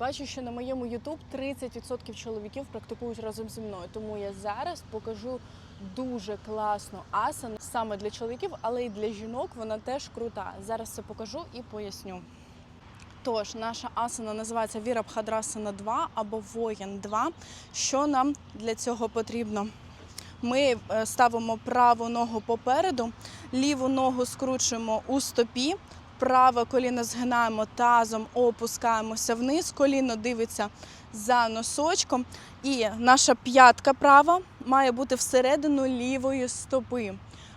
Бачу, що на моєму YouTube 30% чоловіків практикують разом зі мною. Тому я зараз покажу дуже класну асану саме для чоловіків, але й для жінок вона теж крута. Зараз це покажу і поясню. Тож, наша асана називається Вірабхадрасана 2 або Воїн 2. Що нам для цього потрібно? Ми е, ставимо праву ногу попереду, ліву ногу скручуємо у стопі, праве коліно згинаємо тазом, опускаємося вниз, коліно дивиться за носочком. І наша п'ятка права має бути всередину лівої стопи.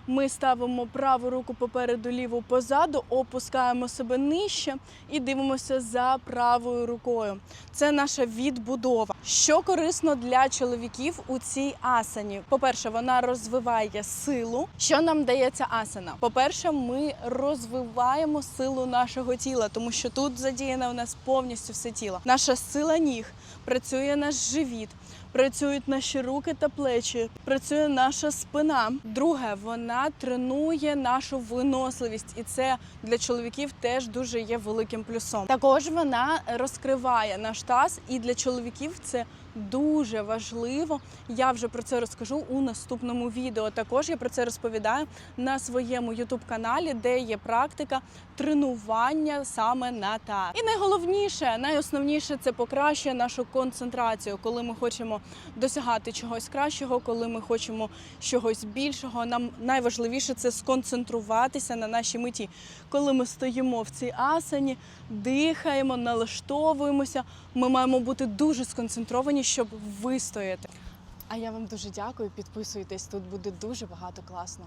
Ми ставимо праву руку попереду, ліву позаду, опускаємо себе нижче і дивимося за правою рукою. Це наша відбудова. Що корисно для чоловіків у цій асані? По-перше, вона розвиває силу. Що нам дає ця асана? По-перше, ми розвиваємо силу нашого тіла, тому що тут задіяне у нас повністю все тіло. Наша сила ніг працює наш живіт. Працюють наші руки та плечі, працює наша спина. Друге, вона тренує нашу виносливість, і це для чоловіків теж дуже є великим плюсом. Також вона розкриває наш таз, і для чоловіків це дуже важливо. Я вже про це розкажу у наступному відео. Також я про це розповідаю на своєму youtube каналі, де є практика тренування саме на таз. І найголовніше, найосновніше це покращує нашу концентрацію, коли ми хочемо досягати чогось кращого, коли ми хочемо чогось більшого. Нам найважливіше це сконцентруватися на нашій меті. Коли ми стоїмо в цій асані, дихаємо, налаштовуємося. Ми маємо бути дуже сконцентровані, щоб вистояти. А я вам дуже дякую. Підписуйтесь, тут буде дуже багато класного.